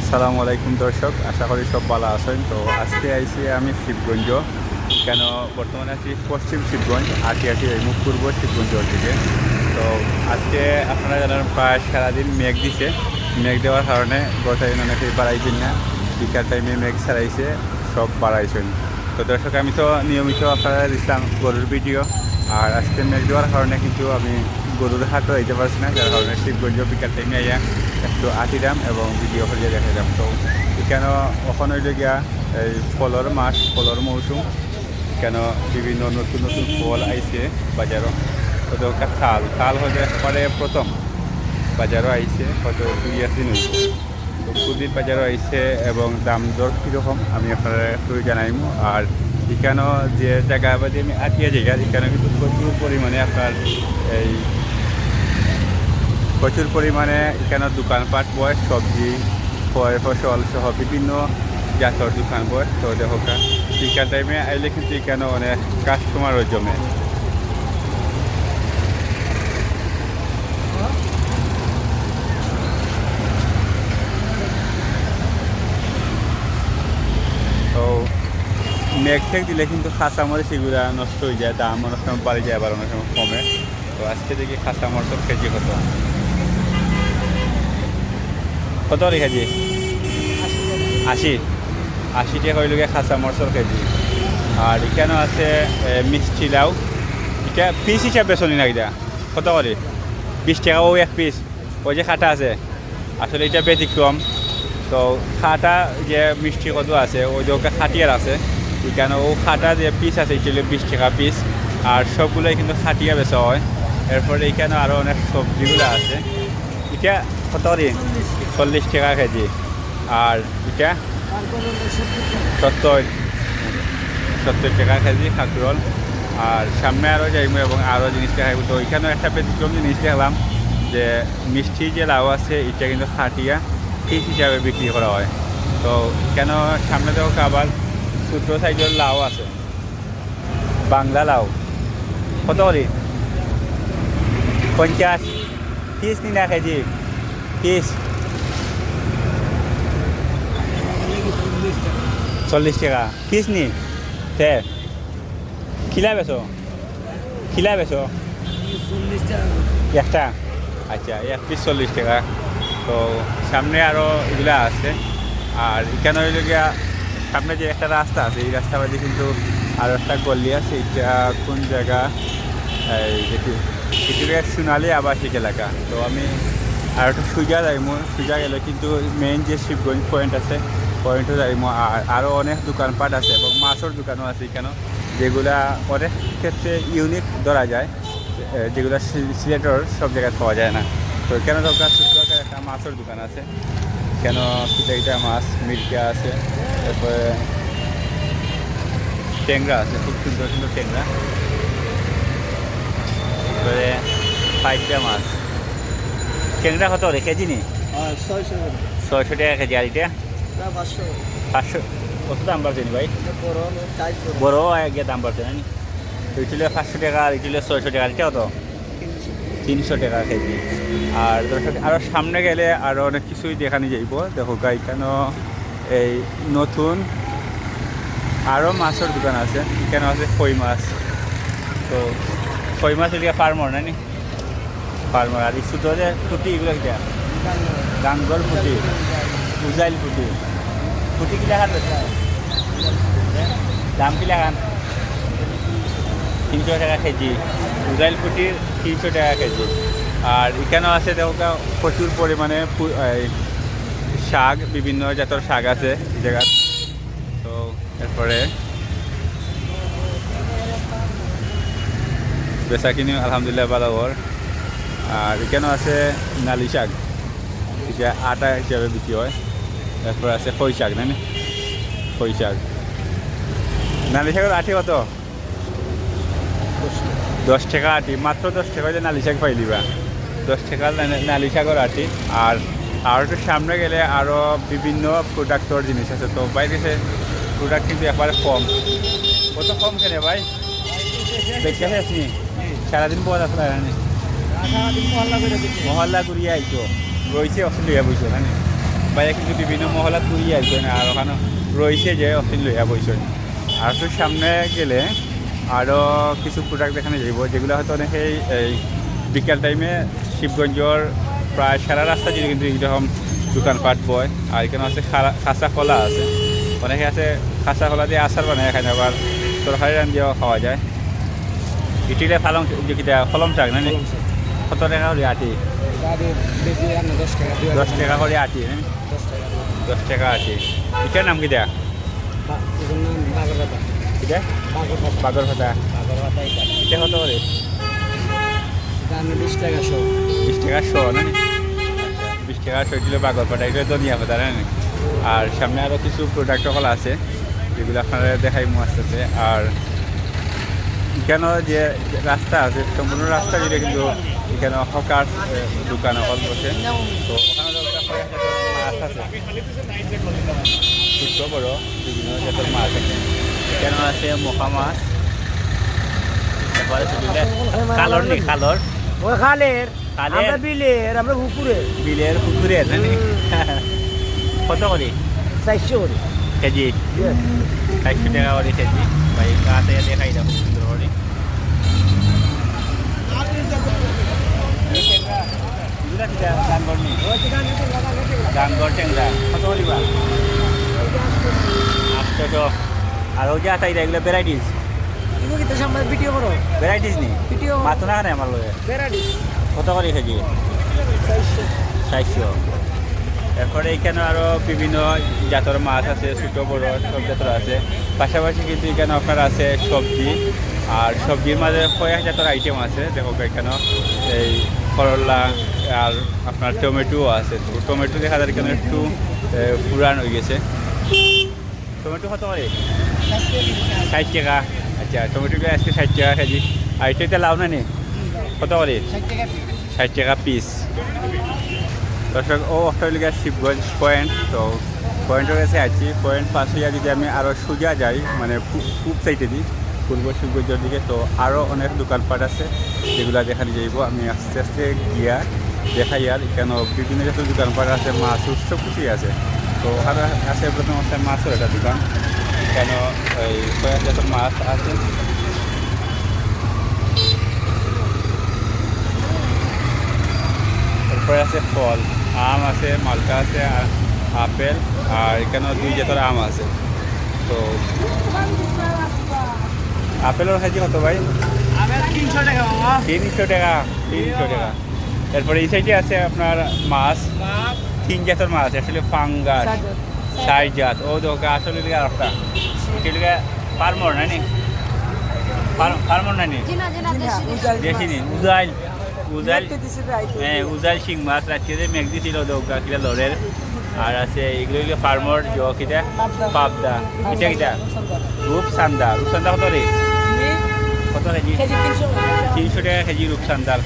আসসালামু আলাইকুম দর্শক, আশা করি সব ভালো আছেন। তো আজকে আইসি আমি শিবগঞ্জ। কেন বর্তমানে আছি পশ্চিম শিবগঞ্জ আটি আটি মুখ পূর্ব শিবগঞ্জ দিকে তো আজকে আপনারা জানেন প্রায় সারাদিন মেঘ দিছে। মেঘ দেওয়ার কারণে গত দিন অনেকেই বাড়াইছেন না। বিকাল টাইমে মেঘ ছাড়াইছে, সব বাড়াইছেন। তো দর্শক, আমি তো নিয়মিত আপনারা দিচ্ছিলাম গরুর ভিডিও। আর আজকে মেঘ দেওয়ার কারণে কিন্তু আমি গরুর হাটও যেতে পারছি না, যার কারণে শিবগঞ্জ বিকাল টাইমে আইয়া একটু আটিলাম এবং ভিডিও করিয়ে দেখাইলাম তো এখানে ওখানে এই ফলর মাস ফলর মৌসুম, কেন বিভিন্ন নতুন নতুন ফল আইছে বাজারও। হয়তো তাল তাল হয়তো একবারে প্রথম বাজারও আইছে, হয়তো দুই দিন হইব। তো কুদির বাজারও আইছে এবং দাম দর কীরকম, আমি আপনারা একটু জানাইম। আর এখানেও যে জায়গা বাদে আমি আটিয়া জায়গা এখানে কিন্তু প্রচুর পরিমাণে আপনার এই প্রচুর পরিমাণে এখানে দোকানপাট বয়, সবজি, ফল, ফসল সহ বিভিন্ন জাতর দোকান বয়। তো দেখো বিকাল টাইমে আইলে কিন্তু এখানে অনেক কাস্টমারও জমে। তো মেঘ ঠেক দিলে কিন্তু খাসা মরে সেগুলো নষ্ট হয়ে যায়, দাম অনেক সময় বাড়ি যায়, আবার অনেক সময় কমে। তো আজকে দেখি খাসা মর তো কেজি কত? কত কেজি আশি আশি। টাকা হইল গিয়ে খাসা মরসর কেজি আর এখানেও আছে মিষ্টি লাউ এটা পিস হিসাবে চলি না এটা কত করে বিশ টাকা ও এক পিস ওই যে খাটা আছে। আসলে এটা ব্যতিক্রম তো খাটা যে মিষ্টি কত আছে, ওই যে ওকে খাটিয়ার আছে। এখানে ও খাটা যে পিস আছে এটা হলো বিশ টাকা পিস আর সবগুলোই কিন্তু খাটিয়া বেচা হয়। এরপরে এখানে আরও অনেক সবজিগুলো আছে। এটা কত রে চল্লিশ টাকা কেজি। আর এটা সত্তর সত্তর টাকা কেজি কাঁকরোল। আর সামনে আরও যাইব এবং আরও জিনিস দেখাইব তো ওইখানেও একটা ব্যতিক্রম জিনিস দেখলাম যে মিষ্টি যে লাউ আছে, এটা কিন্তু খাটিয়া পিস হিসাবে বিক্রি করা হয়। তো কেন সামনে দেখো আবার ছোট সাইজের লাউ আছে। বাংলা লাউ। কত করি? পঞ্চাশ পিস নি না কেজি। পিস চল্লিশ টাকা। পিস নি। তে খিলা বেছো খিলা বেছো একটা। আচ্ছা এক পিস চল্লিশ টাকা। তো সামনে আরও এগুলা আছে। আর এখানে গিয়া সামনে যে একটা রাস্তা আছে এই রাস্তা বাদে কিন্তু আরও একটা গল্লি আছে। এটা কোন জায়গা? যেটি এটি সোনালি আবাসিক এলাকা। তো আমি আর একটু সুজা যাইম। সুজা গেলে কিন্তু মেইন যে শিবগঞ্জ পয়েন্ট আছে পয়েন্টও যাইম আর আরও অনেক দোকানপাট আছে এবং মাছের দোকানও আছে কেন যেগুলা অনেক ক্ষেত্রে ইউনিক ধরা যায় যেগুলো সিলেটের সব জায়গায় পাওয়া যায় না। তো কেন দরকার? ছোট্ট একটা মাছের দোকান আছে। কেন কিটা মাছ মির্কা আছে তারপরে ট্যাংরা আছে খুব সুন্দর সুন্দর ট্যাংরা। তারপরে ফাইটা মাছ। ট্যাংরা কত রে? কেজি নি? ছয়শো টাকা কেজি আর এটা? পাঁচশো। কত দাম বাড়ছে ভাই? বড় গিয়ে দাম বাড়ছে না ইটিলে পাঁচশো টাকা আর ইটিলে ছয়শো টাকা আর তিনশো। টাকা কেজি। আর দর্শক আরও সামনে গেলে আরও অনেক কিছুই দেখানি যাইব। দেখো এখানেও এই নতুন আরও মাছের দোকান আছে। এখানে আছে কই মাছ। তো কই মাছ এদিকে ফার্মর না নি? ফার্মর। আর এই ছোটো যে ফুটি এগুলো গাঙ্গল। ফুটি উজাইল ফুটি ফুটি কিলা খান দাম কিলা খান? তিনশো টাকা কেজি। উজাইল ফুটির তিনশো টাকা কেজি। আর এখানেও আছে গা প্রচুর পরিমাণে শাক, বিভিন্ন জাতের শাক আছে এই জায়গায় তো এরপরে বেচা কিনি আলহামদুলিল্লাহ ভালো ওর আর এখানেও আছে নালি শাক। এটা আটা হিসাবে বিক্রি হয়। তারপর আছে খই শাক না? খই শাক নালি শাকের আটি কত? দশ টাকা আটি, মাত্র দশ টাকা যে নালি শাক পাইলিবা দশ টাকা নালি শাকের আটি। আর আর একটু সামনে গেলে আরও বিভিন্ন প্রোডাক্টর জিনিস আছে। তো বাইরে সে প্রোডাক্ট কিন্তু একবারে কম। কত কম কেনে ভাই? বেঁচে আসনি সারাদিন যাচ্ছে না মহল্লা ঘুরিয়ে আইছো রয়েছে অস্ট্রেলিয়া বুঝছ না? বাইরে কিন্তু বিভিন্ন মহলাত ঘুরি আসবেন, আর ওখানে রয়েছে যে অফিন লইয়া বইছেন আর একটু সামনে গেলে আরও কিছু প্রোডাক্ট দেখানো যাইব, যেগুলো হয়তো অনেকেই এই বিকাল টাইমে শিবগঞ্জর প্রায় সারা রাস্তা জুড়ে কিন্তু এরকম দোকানপাট বয়। আর এখানে আছে খাসা কলা আছে। অনেকে আছে খাসা কলা দিয়ে আচার বানায় এখানে, আবার তরকারি রান দিয়েও খাওয়া যায়। ইটিলে ফালং কলম শাক না? কত টাকা আটি? দশ টাকা করে আটি না? দশ টাকা আটি। এটার নাম কি দেয়া? এটা? বাগর ভাতা এটা। কত করে? বিশ টাকা শো। বিশ টাকা শো না? বিশ টাকা শো দিলে বাগর পাতা এগুলো ধনিয়া পাতা না? আর সামনে আরও কিছু প্রোডাক্ট কলা আছে যেগুলো আপনারা দেখাই মো আসতেছে আর এখানে যে যে রাস্তা আছে সম্পূর্ণ রাস্তা জুড়ে কিন্তু এখানে হকার দোকান হল বসে। তো মাছ আছে। ছোট বড় বিভিন্ন জাতের মাছ আছে। এখানে আছে মখা মাছ তারপরে কালর নি কালর। ও খালের? আমরা বিলের আমরা পুকুরে। বিলের পুকুরের নাকি কত করে? চারশো করে। কেজি? চারশো টাকা করে কেজি। ভাই কাতে দেখাই দাও খুব সুন্দর করে এগুলা কিটা? ডাঙ্গর নি? ডাঙ্গর টেংরা কত করিবা আটশো আর বিভিন্ন জাতের মাছ আছে ছোটো বড় সব জাতের আছে পাশাপাশি কিন্তু এখানে আপনার আছে সবজি আর সবজির মাঝে কয়েক জাতের আইটেম আছে দেখো এখানে এই করলা আর আপনার টমেটোও আছে। তো টমেটো দেখা যায় এখানে একটু পুরান হয়ে গেছে। টমেটো কত করে? ষাট টাকা। আচ্ছা টমেটোটা আজকে ষাট টাকা কেজি। আর এটা লাভ না নি কত করে? ষাট টাকা পিস দর্শক, ও অস্ট্রেলিয়া শিবগঞ্জ পয়েন্ট তো পয়েন্টের কাছে আছি। পয়েন্ট পাশ যদি আমি আরও সোজা যাই মানে পূ- পূব সাইডে দিই পূর্ব শিবগঞ্জের দিকে, তো আরও অনেক দোকানপাট আছে যেগুলো দেখানি যাইব। আমি আস্তে আস্তে গিয়া দেখাই আর কেন বিভিন্ন জাতের দোকানপাট আছে, মাছ সব কিছুই আছে। তো ওখানে আছে প্রথম আছে মাছের একটা দোকান। কেন এই কয়েক জাতের মাছ আছে। তারপরে আছে ফল, আম আছে, মালটা আছে, আর আপেল, আর এখানে দুই জাতের আম আছে। তো আপেলের কেজি কত ভাই? তিনশো টাকা তিনশো টাকা তিনশো টাকা। এরপরে এই সাইডে আছে আপনার মাছ। তিন জাতের মাছ আসলে ফাঙ্গাস চার জাত। ও দেখো আসলে আর একটা। এগুলো ফার্মর নানি? ফার্মর নানি? জিনা জিনা দেশি বেশি উজাইল উজাইল হ্যাঁ উজাল শিং মাছ। রাত্রিতে মেঘ দিছিল দৌকা কিটা লড়ের। আর আছে এগুলো এগুলো ফার্মর জ কিটা পাবদা। কিটা কিটা? রূপসান্দা। রূপসান্দা কত রে? তিনশো টাকা। কেজি রূপসান্দার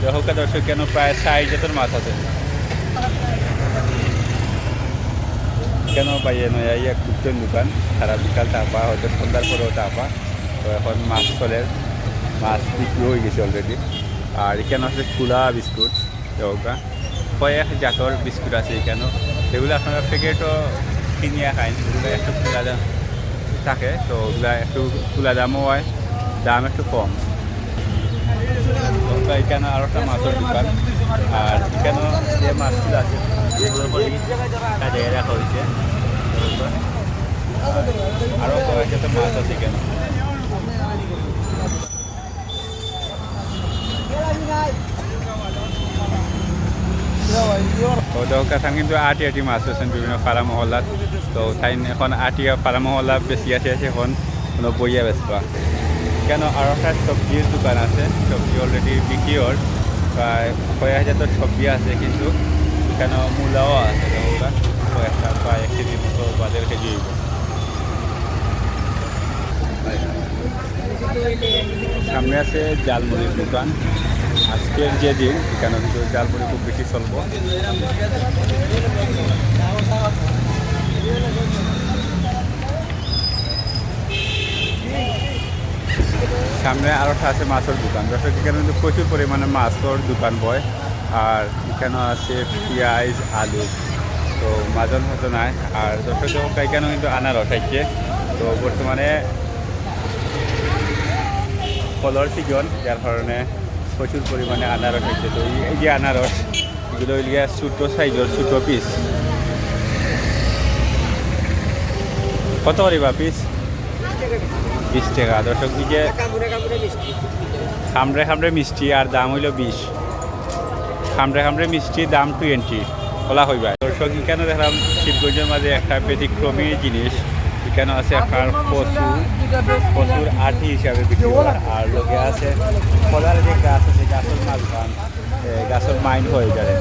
দেখো দর্শক, কেন প্রায় ষাট জাতের মাছ আছে। কেন পাইয়ে নয় এক কুপ্তন দোকান। সারা বিকাল তাপা হয়তো সন্ধ্যার পরেও তাপা তো এখন মাছ চলে, মাছ বিক্রি হয়ে গেছে অলরেডি আর এখানে আছে কুলা বিস্কুট দেওকা কয়েক জাতর বিস্কুট আছে এখানে। সেগুলো আপনারা প্যাকেটও কিনিয়া খায় সেগুলো একটু খোলা দাম থাকে, তো ওগুলা একটু খোলা দামও হয়। দাম একটু কম। তো এখানে আরও একটা মাছের দোকান। আর এখানে যে মাছগুলো আছে, এগুলো রাখা হয়েছে। আরও কয়েক জাতের মাছ আছে এখানে। তো দৌকাথান কিন্তু আটি আটি মাছ আছেন বিভিন্ন পাড়া মহল্লাত। তো তাই এখন আটিয়া পাড়া মহল্লা বেশি আছে এখন বইয়া বেচবা। কেন একটা সবজির দোকান আছে? সবজি অলরেডি হল প্রায় কয়েক হাজার তো সবজি আছে কিন্তু এখানে মূলাও আছে? দৌকা কয়েকটা প্রায় এক কেজি মতো বা কেজি সামনে আছে জালমুড়ির দোকান। আজকের যে দিন এখানে কিন্তু জালমুড়ি খুব বেশি চলবো। সামনে আরও আছে মাছের দোকান। দর্শক, এখানে কিন্তু প্রচুর পরিমাণে মাছের দোকান বয়। আর এখানে আছে পেঁয়াজ, আলু। তো মাজন হতো নাই আর দর্শক এখানেও কিন্তু আনারস আছে। তো বর্তমানে ফলর সিজন, যার কারণে প্রচুর পরিমাণে আনারস হয়েছে তো এই- যে আনারস এগুলো হইলিয়া ছোটো সাইজের ছোটো পিস কত পিস বিশ টাকা দর্শক মিষ্টি। খামড়ে খামড়ে মিষ্টি আর দাম হইল বিশ। খামড়ে খামড়ে মিষ্টি দাম টোয়েন্টি। খোলা হইবা দর্শক এখানে দেখলাম শিবগঞ্জের মাঝে একটা ব্যতিক্রমী জিনিস। এখানে আছে আপনার পশু পশুর আঠি হিসাবে বিক্রি করা আর লোকে আছে খোলার যে গাছ আছে গাছের মাঝখান এ, গাছের মাইন হয়ে যায়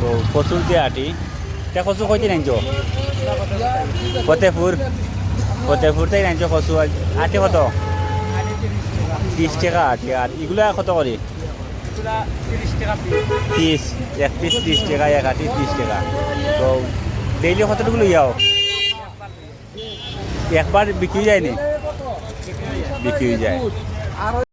তো প্রচুর যে আটি তে কচু কইতে নাইছ ফতেপুর ফতেপুর থেকে নাইছ কচু আটে কত ত্রিশ টাকা আটে আর এগুলা কত করে তিরিশ টাকা তিরিশ এক পিস ত্রিশ টাকা, এক আটি ত্রিশ টাকা। তো ডেইলি কতটুকু লইয়াও একবার বিক্রি যায়নি বিক্রি যায়।